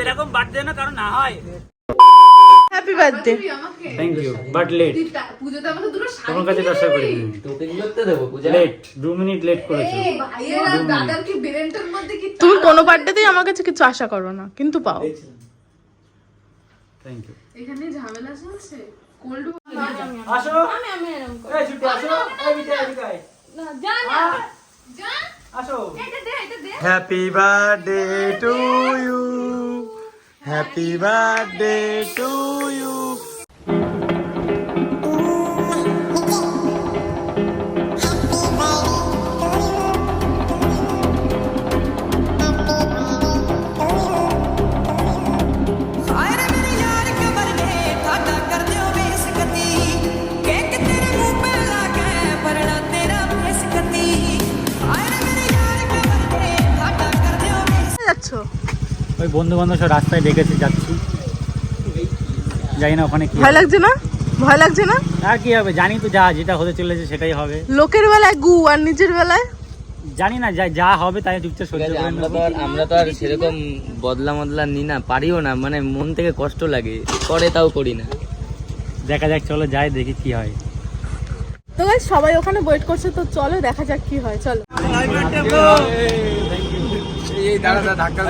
এরকম বার্থডে না কারণ না হয়। Happy birthday thank you but late পুজোতে আমাকে দুটো শাড়ি তোমার কাছে আশা করি তোকে করতে দেবো পূজা লেট দু মিনিট লেট করেছ তুমি কোনো বার্থডেতেই আমার কাছে কিছু আশা করো না কিন্তু পাও। থ্যাংক ইউ এখানে ঝামেলা চলছে? কোল্ড আসো। আমি আমি এরকম করি এই ছুটি আসো। এই বিতে এদিকে আয়। আসো। এটা দে এটা দে। Happy birthday to you happy birthday to you ওই বন্ধু বান্ধব সব রাস্তায় ডেকেছে যাচ্ছি। জানি না ওখানে কি ভয় লাগছে না? ভয় লাগছে না? আর কি হবে জানি তো যা যেটা হতে চলেছে সেটাই হবে। লোকের বেলায় গু আর নিজের বেলায়? জানি না যা যা হবে তাই চুপচাপ সহ্য করে আমরা তো আর আমরা তো আর সেরকম বদলা মদলা নি না পারিও না মানে মন থেকে কষ্ট লাগে করে তাও করি না। দেখা যাক চলো যাই দেখি কি হয়। তো সবাই ওখানে ওয়েট করছে তো চলো দেখা যাক কি হয় চলো। এই দাঁড়া ধাক্কা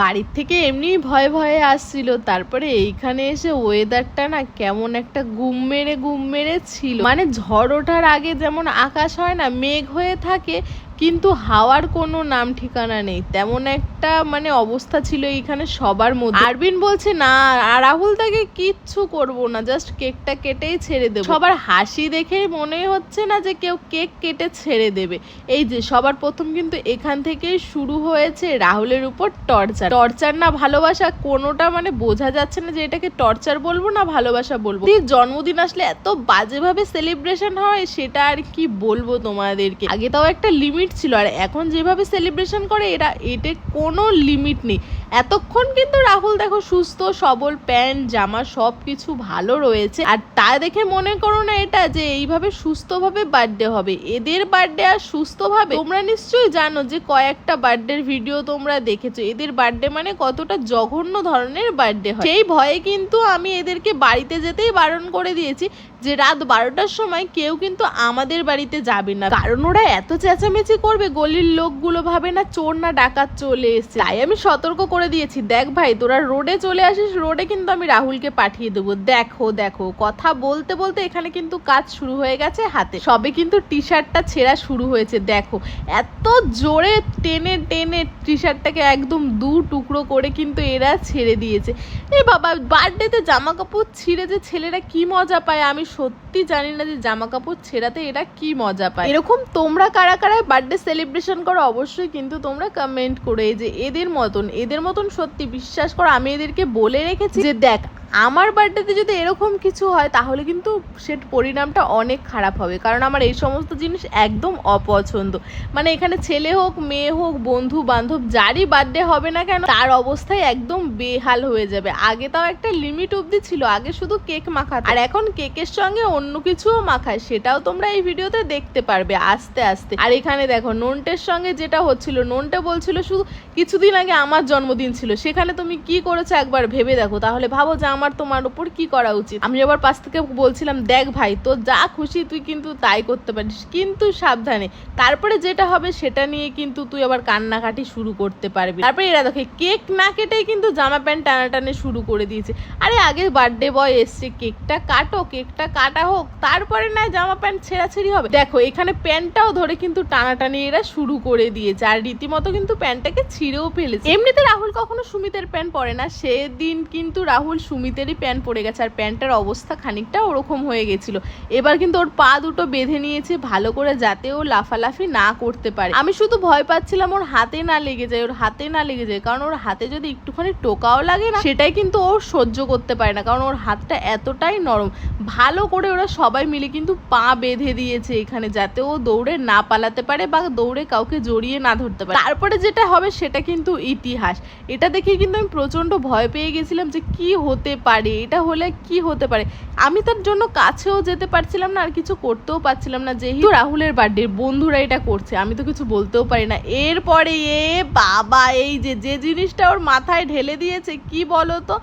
বাড়ির থেকে এমনি ভয়ে ভয়ে আসছিল। তারপরে এইখানে এসে ওয়েদারটা না কেমন একটা গুম মেরে গুম মেরে ছিল। মানে ঝড় ওঠার আগে যেমন আকাশ হয় না, মেঘ হয়ে থাকে, কিন্তু হাওয়ার কোনো নাম ঠিকানা নেই। তেমন একটা মানে অবস্থা ছিল এইখানে সবার মধ্যে। আরবিন বলছে, না, আর রাহুল তাকে কিচ্ছু করব না জাস্ট কেকটা কেটেই ছেড়ে দেবো। সবার হাসি দেখে মনে হচ্ছে না যে কেউ কেক কেটে ছেড়ে দেবে। এই যে সবার প্রথম কিন্তু এখান থেকেই শুরু হয়েছে রাহুলের উপর টর্চার টর্চার টর্চার না ভালোবাসা কোনোটা মানে বোঝা যাচ্ছে না যে এটাকে টর্চার বলব না ভালোবাসা বলব। জন্মদিন আসলে এত বাজেভাবে সেলিব্রেশন হয়, সেটা আর কি বলব তোমাদেরকে? আগে তাও একটা লিমিট ছিল, আর এখন যেভাবে সেলিব্রেশন করে এটা এতে কোনো লিমিট নেই। এতক্ষণ কিন্তু রাহুল দেখো সুস্থ, সবল, প্যান্ট, জামা সব কিছু ভালো রয়েছে। আর তা দেখে মনে করো না এটা যে এইভাবে সুস্থভাবে বার্থডে হবে। এদের বার্থডে আর সুস্থভাবে তোমরা নিশ্চয়ই জানো যে কয়েকটা বার্থডের ভিডিও তোমরা দেখেছ। এদের বার্থডে মানে কতটা জঘন্য ধরনের বার্থডে হয়। সেই ভয়ে কিন্তু আমি এদেরকে বাড়িতে যেতেই বারণ করে দিয়েছি। যে রাত বারোটার সময় কেউ কিন্তু আমাদের বাড়িতে যাবে না। কারণ ওরা এত চেঁচামেচি করবে, গলির লোকগুলো ভাবে না চোর না ডাকাত চলে এসছে। তাই আমি সতর্ক করে দিয়েছি, দেখ ভাই, তোরা রোডে চলে আসিস, রোডে কিন্তু আমি রাহুলকে পাঠিয়ে দেবো। দেখো দেখো, কথা বলতে বলতে এখানে কিন্তু কাজ শুরু হয়ে গেছে হাতে। সবে কিন্তু টি শার্টটা ছেঁড়া শুরু হয়েছে, দেখো। এত জোরে টেনে টেনে টি শার্টটাকে একদম দু টুকরো করে কিন্তু এরা ছেড়ে দিয়েছে। এ বাবা বার্থডেতে জামা কাপড় ছিঁড়ে যে ছেলেরা কি মজা পায়, আমি সত্যি জানি না যে জামা কাপড় ছেঁড়াতে এরা কি মজা পায়। এরকম তোমরা কারা কারা বার্থডে সেলিব্রেশন করো, অবশ্যই কিন্তু তোমরা কমেন্ট করে যে এদের মতন এদের মতন সত্যি বিশ্বাস করো। আমি এদেরকে বলে রেখেছি যে দেখ আমার বার্থডেতে যদি এরকম কিছু হয়, তাহলে কিন্তু সে পরিণামটা অনেক খারাপ হবে। কারণ আমার এই সমস্ত জিনিস একদম অপছন্দ। মানে এখানে ছেলে হোক, মেয়ে হোক, বন্ধু বান্ধব, যারই বার্থডে হবে না কেন, তার অবস্থায় একদম বেহাল হয়ে যাবে। আগে তাও একটা লিমিট অবধি ছিল, আগে শুধু কেক মাখা আর এখন কেকের সঙ্গে অন্য কিছুও মাখায়, সেটাও তোমরা এই ভিডিওতে দেখতে পারবে আস্তে আস্তে। আর এখানে দেখো, নোনটের সঙ্গে যেটা হচ্ছিল, নোনটে বলছিল শুধু কিছুদিন আগে আমার জন্মদিন ছিল, সেখানে তুমি কি করেছ একবার ভেবে দেখো। তাহলে ভাবো যে আমার তোমার উপর কি করা উচিত? আমি আবার পাশ থেকে বলছিলাম, দেখ ভাই তো যা খুশি তুই কিন্তু তাই করতে পারিস। কিন্তু সাবধানে, তারপরে যেটা হবে সেটা নিয়ে কিন্তু তুই আবার কান্নাকাটি শুরু করতে পারবি। তারপরে এরা দেখে, কেক না কেটেই কিন্তু জামা প্যান্ট টানাটানে শুরু করে দিয়েছে। আরে, আগে বার্থডে বয় এসছে, কেকটা কাটো, কেকটা কাটা হোক, তারপরে না জামা প্যান্ট ছেঁড়াছেড়ি হবে। দেখো, এখানে প্যান্টটাও ধরে কিন্তু টানাটানি এরা শুরু করে দিয়েছে, আর রীতিমতো কিন্তু প্যান্টটাকে ছিঁড়েও ফেলেছে। এমনিতে রাহুল কখনো সুমিতের প্যান্ট পরে না, সেদিন কিন্তু রাহুল সুমিত সুমিতেরই প্যান্ট পড়ে গেছে, আর প্যান্টটার অবস্থা খানিকটা ওরকম হয়ে গেছিল। এবার কিন্তু ওর পা দুটো বেঁধে নিয়েছে, ভালো করে যাতে ও লাফালাফি না করতে পারে। আমি শুধু ভয় পাচ্ছিলাম ওর হাতে না লেগে যায়, ওর হাতে না লেগে যায়, কারণ ওর হাতে যদি একটুখানি টোকাও লাগে না, সেটাই কিন্তু ও সহ্য করতে পারে না, কারণ ওর হাতটা এতটাই নরম। ভালো করে ওরা সবাই মিলে কিন্তু পা বেঁধে দিয়েছে এখানে, যাতে ও দৌড়ে না পালাতে পারে বা দৌড়ে কাউকে জড়িয়ে না ধরতে পারে। তারপরে যেটা হবে সেটা কিন্তু ইতিহাস। এটা দেখে কিন্তু আমি প্রচণ্ড ভয় পেয়ে গেছিলাম যে কি হতে পারে, এটা হলে কি হতে পারে? আমি তার জন্য কাছেও যেতে পারছিলাম না, আর কিছু করতেও পারছিলাম না। যেহেতু রাহুলের বার্থডে বন্ধুরা এটা করছে, আমি তো কিছু বলতেও পারি না। এরপরে এ বাবা, এই যে যে জিনিসটা ওর মাথায় ঢেলে দিয়েছে, কি বলো তো?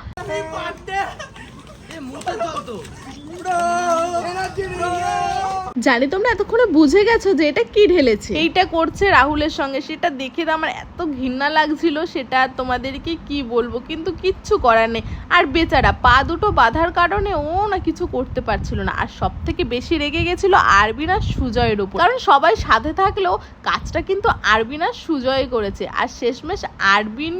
জানি, তোমরা এতক্ষণে বুঝে গেছো যে এটা কি ঢেলেছে। এইটা করছে রাহুলের সঙ্গে, সেটা দেখে আমার এত ঘৃণা লাগছিল, সেটা তোমাদেরকে কি বলব, কিন্তু কিচ্ছু করার নেই। আর বেচারা, পা দুটো বাঁধার কারণে ও না কিছু করতে পারছিল না। আর সব থেকে বেশি রেগে গেছিল আরবিনা সুজয়ের উপর। কারণ সবাই সাথে থাকলেও কাজটা কিন্তু আরবিনা সুজয় করেছে। আর শেষমেশ আরবিন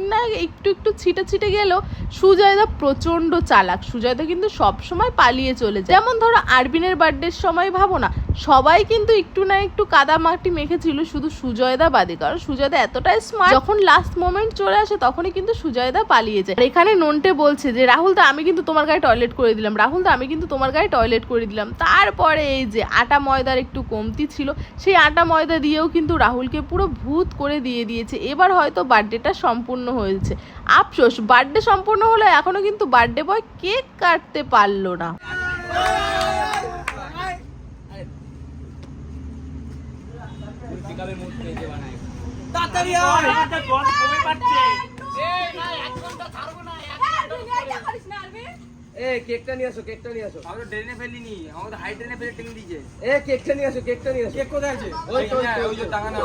একটু একটু ছিটে ছিটে গেলেও সুজয়দা প্রচণ্ড চালাক। সুজয়দা কিন্তু সবসময় পালিয়ে চলে যায়। যেমন ধরো, আরবিনের বার্থডের সময় ভাবো না সবাই কিন্তু একটু না একটু কাদা মাটি মেখেছিল শুধু সুজয়দা বাদে, কারণ সুজয়দা এতটাই স্মার্ট যখন লাস্ট মোমেন্ট চলে আসে তখনই কিন্তু সুজয়দা পালিয়ে যায়। আর এখানে নন্টে বলছে যে, রাহুল দা, আমি কিন্তু তোমার গায়ে টয়লেট করে দিলাম। রাহুল দা, আমি কিন্তু তোমার গায়ে টয়লেট করে দিলাম। তারপরে এই যে আটা ময়দার একটু কমতি ছিল, সেই আটা ময়দা দিয়েও কিন্তু রাহুলকে পুরো ভূত করে দিয়ে দিয়েছে। এবার হয়তো বার্থডেটা সম্পূর্ণ হয়েছে। আফসোস, বার্থডে সম্পূর্ণ হলো এখনও কিন্তু বার্থডে বয় কেক কাটতে পারল না। কেকটা নিয়ে আসো কেকটা নিয়ে আসো। আমরা ড্রেনে ফেলিনি আমাদের হাই ড্রেনে ফেলে টেনে দিয়েছে। এ কেকটা নিয়ে আসো কেকটা নিয়ে আসো। কেক কোথায় আছে? ওই তো, ওই যে টাঙানো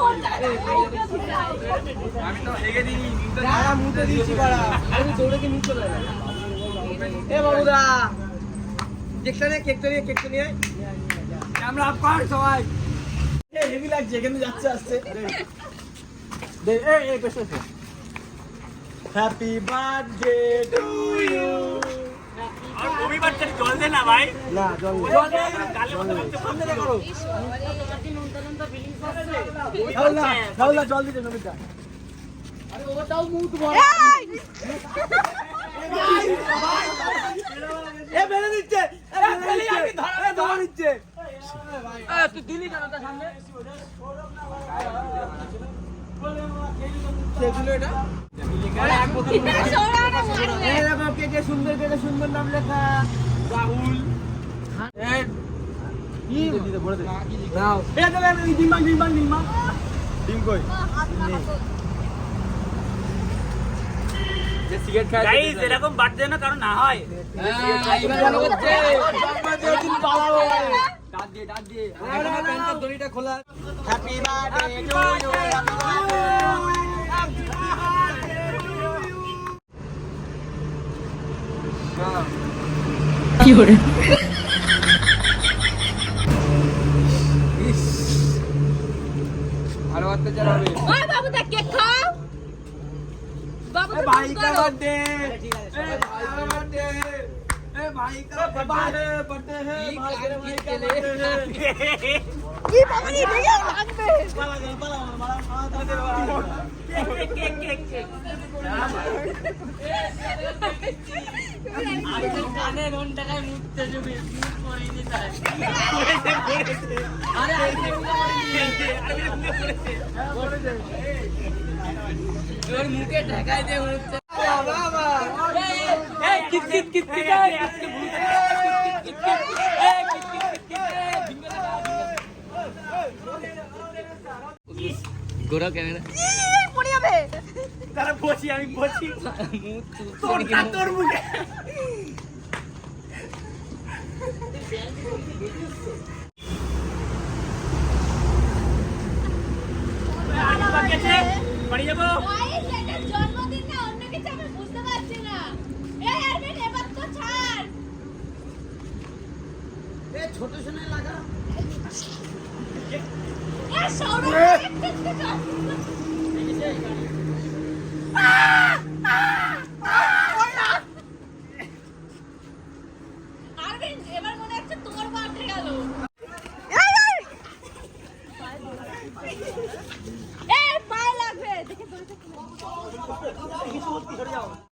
আমি তো হেগে দিইনি দাঁড়া মুতে দিয়েছি বাড়া আমি দৌড়ে কি নিচে চলে গেলাম। এ বাবুদা। কেকটা নিয়ে কেকটা নিয়ে কেকটা নিয়ে আমরা পার সবাই। এ হেভি লাগছে এখানে যাচ্ছে আসছে। হ্যাপি বার্থডে টু ইউ জল দে না ভাই। না জল সামনে দেখো। রাহুল দা, রাহুল জল দিতে নমিতা এ বেড়ে দিচ্ছে এ বেড়ে দিচ্ছে। এ ধরা দিচ্ছে তুই দিলি কেন সুন্দর সুন্দর নাম লেখা। রাহুল। ডিম কই? এরকম বার্থডে না কারণ না হয়। দড়িটা খোলা। Happy birthday to you happy birthday কি হরে আরও অত্যাচার হবে ওই বাবু দা কেক খাও। বাবু ভাই কা বার্থডে ভাই কা বার্থডে भाई का बर्थडे बर्थडे है भाई का भाई का बर्थडे है কি বাবা রে রে লাগবে पाला गया पाला मारा मारा तेरे वाला কানে কোন টাকায় মুততে যাবে মুত করিনি তাই তোর মুখে ঢাকাই দিয়ে মুততে बाबा এই কিট কিট কিট কিট আজকে ভূত কিট কিট কিট গোরা ক্যামেরা পড়ে যাবে তারা বসি আমি বসি তোর তোর মুখে বাড়ি যাব জন্মদিন না অন্য কিছু আমি বুঝতে পারছি না এই আরবিন এবার তো ছাড় ছোট সোনায় লাগা